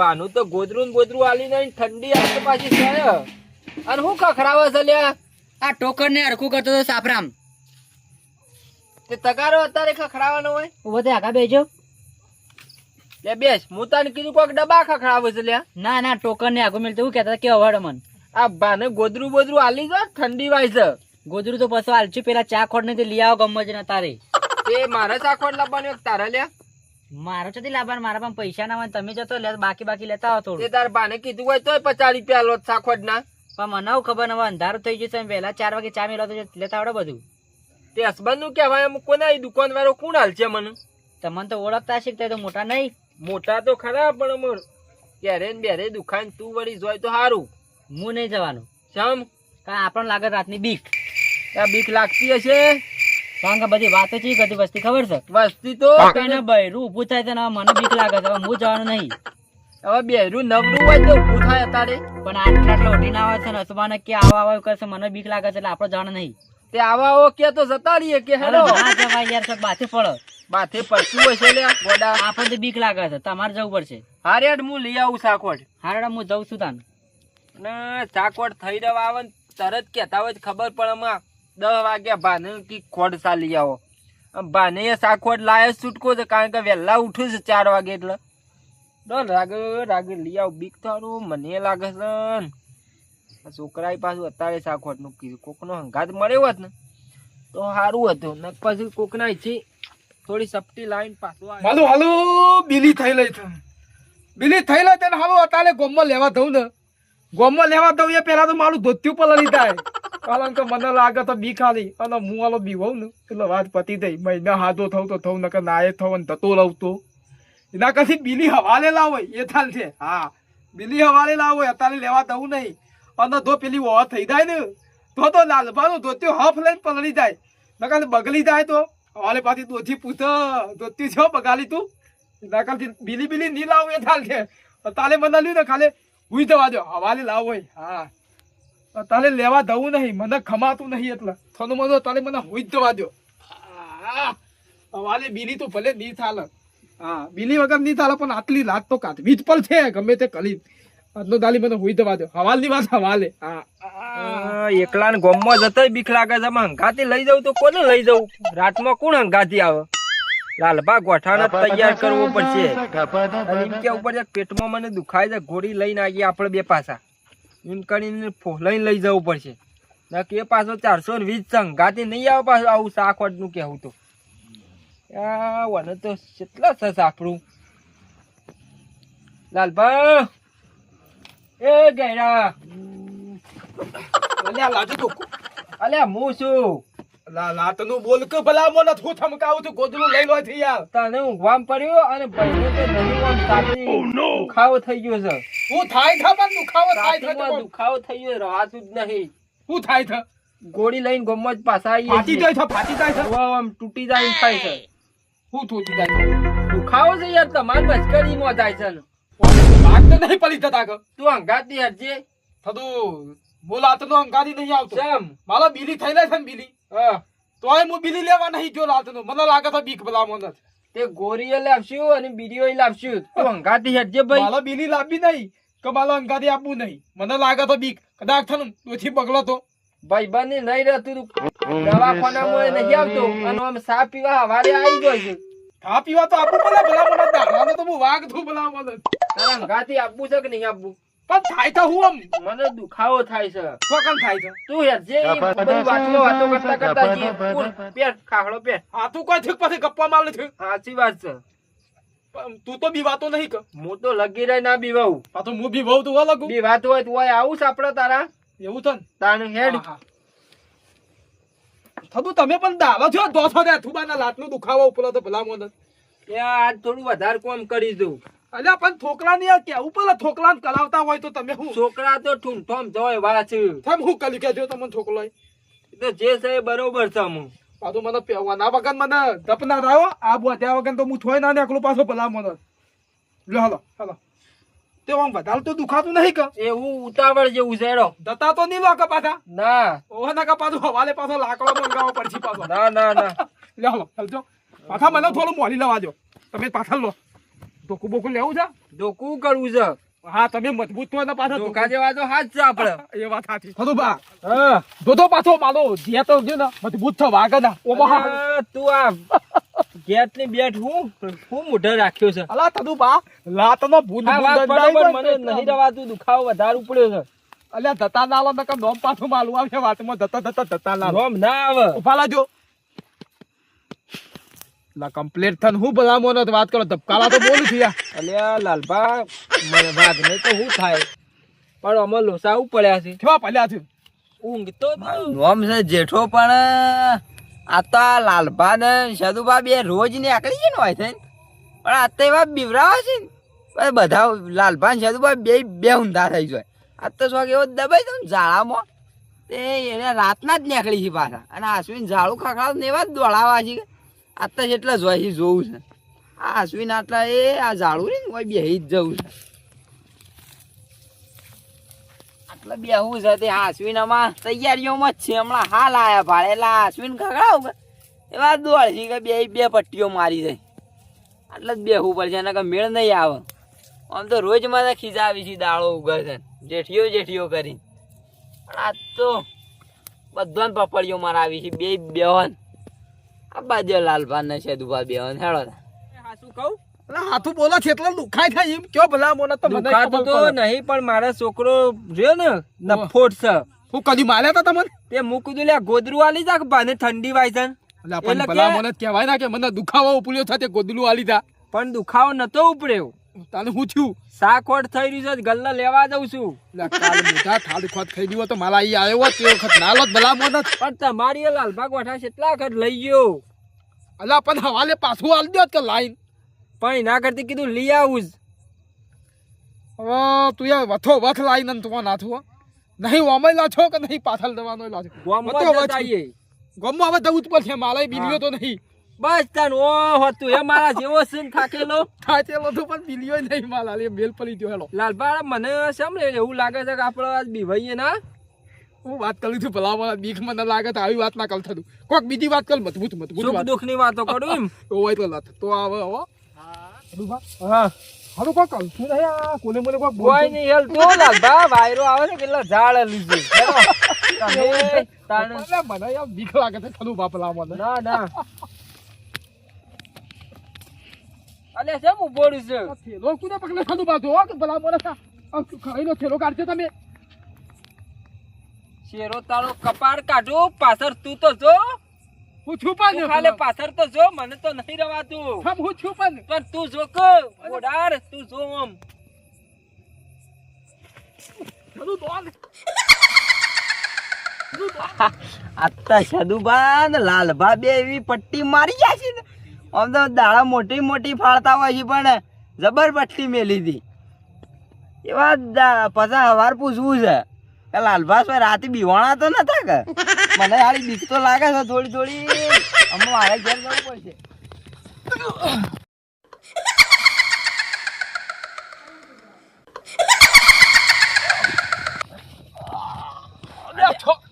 ભાનું તો ગોદરું ગોદરું આલી નહીં ઠંડી આજ પાછી છે. અને હું ખખરાવે છે લ્યા? આ ટોકર ને હરખું કરતો હતો સાફરામ તે તગારો અત્યારે ખખડાવાનો હોય? ઊભો આગા બેજો. લે બેસ હું તને કીધું કોઈક ડબ્બા ખખડાવે છે લ્યા. ના ના ટોકર ને આગું મિલતું. કેતા કે અવાડ મન. આ ભાને ગોદરું બોદરું આલી જો ઠંડી વાય છે. ગોદરું તો પછી આલચું પેલા ચા ખોડ ને લઈ આવો ગમજ ને તારે. એ મારે ચાખોટ લાવવાનું તારે લ્યા? મારો ચોથી લાભાર મારા પણ પૈસા ના હોય તમે જતો લે બાકી બાકી લેતા હો તે થોડું તાર બાને કીધું હોય તોય પચાસ રૂપિયા લો સાખોડ ના પણ મને ખબર ને હવે અંધારું થઈ જશે વહેલા ચાર વાગે ચા મેળવો તો લેતા આવડે બધું. તે હસબન્ડનું કહેવાય અમુક કોના દુકાન વાળો કોણ હાલ છે મને? તમને તો ઓળખતા શીખતા તો મોટા નહીં. મોટા તો ખરા પણ અમર ક્યારે ને બેરે દુકાન તું વળી જોય તો સારું હું નહીં જવાનું. સમ કારણ આપણને લાગે રાતની બીક? આ બીક લાગતી હશે? કારણ કે બધી વાતો ચી કરતી વસ્તી ખબર છે? વસ્તી તો કઈને બૈરું ઊભું થાય તો મને બીક લાગે છે. હવે હું જવાનું નહીં. હવે બેરું નવરું હોય તો ઊભું થાય અત્યારે. પણ આટલા આટલા ઉઠીને આવે છે ને અસમાને કે આવા આવા કરશે મને બીક લાગે છે એટલે આપણે જવાનું નહીં. તે આવા ઓ કે તો જતા રહીએ કે હેલો? ના જવાય યાર સાહેબ બાથી પડો. માથે પડતું લે ગોડા. આપણને બીક લાગે છે તમારે જવું પડશે. હારે હું લઈ આવું સાકોટ હારડા હું જઉં છું તાન. ને સાકોટ થઈ રહ્યા આવે તરત કહેતા હોય ખબર પડે આમાં. દસ વાગ્યા ભાને કી ખોડ ચાલી આવો. ભાને એ સાકોટ લાય છૂટકો છે, કારણ કે વહેલા ઉઠું છે ચાર વાગે એટલે. ડર રાગે રાગે લઈ આવો, બીક થારું, મને લાગે છે છોકરા પાછું અત્યારે નું કીધું. કોકનો હંગાત મળ્યો હોત ને, તો સારું હતું. ને પછી કોકના ઈચ્છી થોડી સપટી લાઈન પાછું. હાલો હાલો, બિલી થઈ લઈ છે. બિલી થઈ લઈ તને હાલો, અત્યારે ગોમમાં લેવા દઉં ને. ગોમમાં લેવા દઉં એ પહેલા તો મારું ધોત્યું પર થાય કારણ કે મને લાગે તો બી ખાલી. અને હું આલો બી હોઉં ને, એટલે વાત પતી થઈ મહિના હાથો થવું તો થવું નકર નાય થવું ને થતો લઉં તો. એના કશી બિલી હવાલે લાવો એ થાલ છે. હા. બિલી હવાલે લાવો અત્યારે લેવા દઉં નહીં. અને તો પેલી ઓવા થઈ જાય ને, તો તો લાલભાનું ધોત્યો હફ લઈને પલળી જાય. નકર બગલી જાય તો. હવાલે પાછી દોથી પૂછ, ધોતી છો બગાલી તું? નકર બિલી બિલી નહીં લાવું એ થાલ છે. તાલે મને લ્યું ને ખાલે હુઈ જવા દો હવાલે લાવો હા. તાલે લેવા દઉં નહીં મને ખમાતું નહીં એટલે. થોડું મનો તારે મને હોય જ જવા દો આ, બીલી તો ભલે નહીં થાલ. હા બીલી વગર નહીં થાલ પણ આટલી લાત તો કાઢવી જ પણ છે ગમે તે કલી આજનો દાલી મને હોય જવા દો હવાલની વાત હવાલે. હા. એકલા ને ગોમમાં જતો બીક લાગે છે હંગાતી લઈ જવું તો કોને લઈ જવું રાતમાં કોણ હંગાતી આવે? લાલબા ગોઠાને તૈયાર કરવો પડશે. એમ કેવું પડશે પેટમાં મને દુખાય છે ગોળી લઈને આવીએ આપણે બે પાછા. એમ કરીને ફો- લઈને લઈ જવું પડશે. નક એ પાછો ચારસો ને વીસ હંગાથી નહીં આવે પાછું આવું શાકવાટ કહેવું તો. વને તો કેટલા છે સાપડું લાલભા! એ ગયડા અલ્યા, હું છું? લાતનું બોલ કે ભલા મને હું થમકાવું છું ગોદડું લઈ લો થી યાર. તને ઊંઘવામ પડ્યો અને ભાઈને તો નહીં આમ છાતી દુખાવો થઈ ગયો છે. હું થાય થા પણ દુખાવો થાય થા દુખાવો થઈ ગયો રવાતું જ નહીં. હું થાય થા ગોળી લઈને ગમમાં જ પાછા આવીએ ફાટી જાય છે ફાટી જાય છે. હવા આમ તૂટી જાય થાય છે. હું તૂટી જાય છે. દુખાવો છે યાર તમારી મસ્કરીમાં થાય છે. ને. ભાગ તો નહીં પડી જતા કે તું અંગાતી હરજે થતું બોલાતનો અંગાતી નહીં આવતો. ચમ. મારા બીલી થઈ જાય છે બીલી. તોય હું બીલી લેવા નહીં જો લાતનો. મને લાગે બીક ભલા મને તે ગોરીએ લાવશું અને બીડીઓ લાવશું. તું હંગાતી હટજે ભાઈ. મારા બીલી લાવવી નહીં કે મારા અંગારી આપવું નહીં. મને લાગે તો બીક. કદાચ ઓછી બગલો તો. ભાઈ બની નહીં રહેતું દવાખાનામાં નહીં આવતો. અને આમ સા પીવા હવારે આવી જાય છે. ખા પીવા તો આપવું પડે ભલા મને દાડાનો તો હું વાઘ છું ભલા મને તારા હંગાથી આપવું છે કે નહીં આપવું? પણ થાય તો હું મને દુખાવો થાય છે. ફોકન થાય છે? તું યાર જે બધી વાતો વાતો કરતા કરતા જે પૂર પેટ ખાખડો પેટ આ તું કોઈ ઠીક પછી ગપ્પા મારે છે સાચી વાત છે. તું તો બીવાતો નહીં કર. હું તો લગી રહી ના બીવાવું આ તો હું બીવાઉં તું અલગ બી વાત હોય તો હોય આવું આપડે તારા? એવું છે ને? તાણ હેડ. થતું તમે પણ દાવા છો દોસો ને અથુબાના લાતનું દુખાવો ઉપલો તો ભલા મને યાર આજ થોડું વધારે કોમ કરી દઉં અલ્યા પણ થોકલા ની કેવું પેલા થોકલા ને હોય તો તમે હું છોકરા તો ઠૂંઠોમ જોય વાચ થમ હું કલી કે તમને છોકલો એ તો જે છે બરોબર છે હું પાછું મને પેવાના વગર મને ધપ ના રાવો આ બોધ્યા વગર તો હું થોય ના નીકળું પાછો ભલા મને. લો હાલો હાલો. તે આમ વધારે તો દુખાતું નહીં કે? એવું ઉતાવળ જેવું હેડો દતા તો નહીં લો પાછા? ના. ઓહ ના કે પાછું હવાલે પાછો લાકડો મંગાવો પડશે પાછો. ના ના ના. લે હાલો હાલજો. પાછા મને થોડું મોલી લેવા દો તમે પાછા લો. ટોકું બોકું લેવું છે? ધોકું કરવું છે. હા તમે મજબૂત તો ને પાછા ધોકા જેવા તો હાથ છે આપડે એ વાત સાચી હલો બા. હા. દોધો પાછો માલો. જે તો ગયો ને મજબૂત થો વાગે ના. ઓમાં તું આ ગેટની બેટ હું? હું મોઢે રાખ્યો છે. અલા તદુ બા લાતનો ભૂત આ ભૂત દંડાઈ બરોબર મને નહીં રવાતું દુખાવો વધારે ઉપડ્યો છે. અલ્યા દત્તા નાલો નકર નોમ પાછું માલું આવે વાતમાં દત્તા દત્તા દત્તા નાલો નોમ ના આવે. ઊભા લાજો. લા કમ્પ્લીટ થન હું ભલા મોનો વાત કરો ધબકાલા તો બોલું થયા અલ્યા લાલભા મને વાત નહીં તો શું થાય? પણ અમે લોસા હું પડ્યા છે. કેવા પડ્યા છે? ઊંઘ તો નોમ છે જેઠો પણ આ તો આ લાલભા ને સદુભા બે રોજ નીકળી છે ને હોય છે પણ આ તો એવા બીવરાવા છે ને. બધા લાલભા ને સદુભા બે બે ઊંધા થઈ જાય. આ તો શોખ એવો દબાઈ દઉં ઝાડામાં. તે એને રાતના જ નીકળી છે પાછા. અને આશ્વિન ઝાડું ખાખડા ને એવા જ દોડાવા છે આ તો જેટલા જ હોય છે જોવું છે. આ અશ્વિન આટલા એ, આ ઝાડું ને હોય બેહી જ જવું છે. આટલે બેહવું છે તે આશ્વિનમાં તૈયારીઓમાં જ છે. હમણાં હાલ આયા ભાડે. એટલે આ આશ્વિન ખગડાવ કે? એવા દોડશી કે બે બે પટ્ટીઓ મારી જાય આટલે જ બેહવું પડશે, એને કે મેળ નહીં આવે. આમ તો રોજ મને ખીજાવી છે દાળો ઉગે છે. જેઠીઓ જેઠીઓ કરી આજ તો બધાને પપડીઓ મારાવી છે. બે બેહન આ બાજુ લાલભાન ને છે દુભા બે હેડો શું કહું? હાથું બોલો છે એટલે દુખાય થાય એમ. કયો ભલા મોનો તો દુખાતો તો નહીં પણ મારા છોકરો રહ્યો ને નફોટ છે. હું કદી માર્યા તા તમને? તે મૂકી દઉં લ્યા ગોદરું આલી જા ભાને ઠંડી વાય છે. અલા પણ ભલા મને કહેવાય ના કે મને દુખાવો ઉપલ્યો થતે ગોદલું આલી જા. પણ દુખાવો નતો ઉપડ્યો. તાને હું થયું? સાકોટ થઈ રહ્યું છે ગલ્લા લેવા જઉં છું. મોટા થાળ ખોટ ખાઈ ગયો તો મારા અહીં આવ્યો હોત તે વખત નાલો જ ભલા મોટા પણ તમારી એ લાલબાગ વાઠા કેટલા વખત લઈ ગયો. અલા પણ હવાલે પાછું આલ દો કે લાઈન? પણ ના કરતી કીધું લઈ આવું જ. હવે તું યાર વથો વથ લાઈન ને તું નાથો નહીં ઓમય લાછો કે નહીં પાછળ દવાનો લાછો. ગમમાં હવે જવું જ પડશે મારે બીલ્યો તો નહીં. બસ તાન ઓ હતું એ મારા જેવો સીન થાકેલો. થાચેલો તો પણ બીલીઓ નહીં માલા લે મેલ પડી ગયો હેલો. લાલબા મને શેમ રે એવું લાગે છે કે આપણે આજ બીવાઈએ ના? હું વાત કરું છું ભલા મારા બીક મને લાગે તો આવી વાત ના કર થતું. કોક બીજી વાત કર મજબૂત મજબૂત સુખ દુઃખની વાતો કરું એમ? તો હોય તો લાત તો આવે હો. હા. હાલો કોક કલ તું નહીં આ કોને મને કોક બોય નહીં હેલ તો લાલબા વાયરો આવે છે કેટલા ઝાડ લીધે. તમે તાણ મને યાર બીક લાગે છે ખલું બાપલા મને. ના ના. અલે શેમ ઉભોડું છે. આ થેલો કુને પકડે? ખરું બાજુ હો કે ભલા આ ખાઈનો થેલો કાઢજો તમે. શેરો તારો કપાળ કાઢો પાછળ તું તો જો. હું છું પણ તું ખાલે પાછળ તો જો મને તો નહીં રવાતું. હમ હું છું પણ પણ તું જો કે ઓડાર તું જો આમ. બધું દોડ આત્તા સદુબાન ને લાલભા બે એવી પટ્ટી મારી જાય છે ને. આમ તો દાડા મોટી મોટી ફાળતા હોય છે, પણ જબર મેલી હતી. એવા પછી હવાર પૂછવું છે. કે લાલભા ભાઈ રાતે બીવાણા તો નતા કે? મને હારી બીક તો લાગે છે થોડી થોડી. અમે મારે ઘેર જવું પડશે અલ્યા, છો-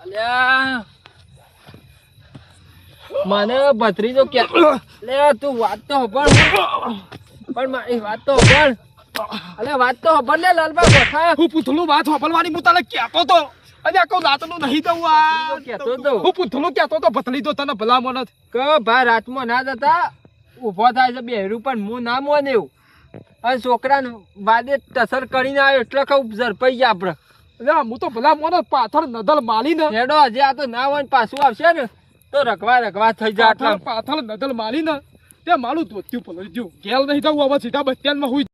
અલ્યા મને ભત્રીજો કે લે તું વાત તો પણ પણ મારી વાત તો પણ અલે વાત તો પણ લે લાલબા બેઠા હું પૂથલું વાત હોપલવાની હું તને કહેતો તો. અરે આખો રાતનું નહીં દઉં આ. કહેતો તો. હું પૂથલું કહેતો તો ભતલી તો તને ભલા મને કે ભાઈ રાતમાં ના જતા. ઊભો થાય છે બેરું પણ હું ના એવું અને છોકરાને વાદે ટસર કરીને આવ્યો એટલે કહું ઝડપાઈ ગયા આપણે. હું તો ભલા મોનો પાથર નદલ માલી ને હેડો હજી આ તો ના હોય પાછું આવશે ને. તો રકવા રકવા થઈ જા આટલા. પાથર નદલ માલી ને તે મારું ધોત્યું પલળી ગયું. ગેલ નહીં જવું હવે સીધા બચ્યાનમાં હોય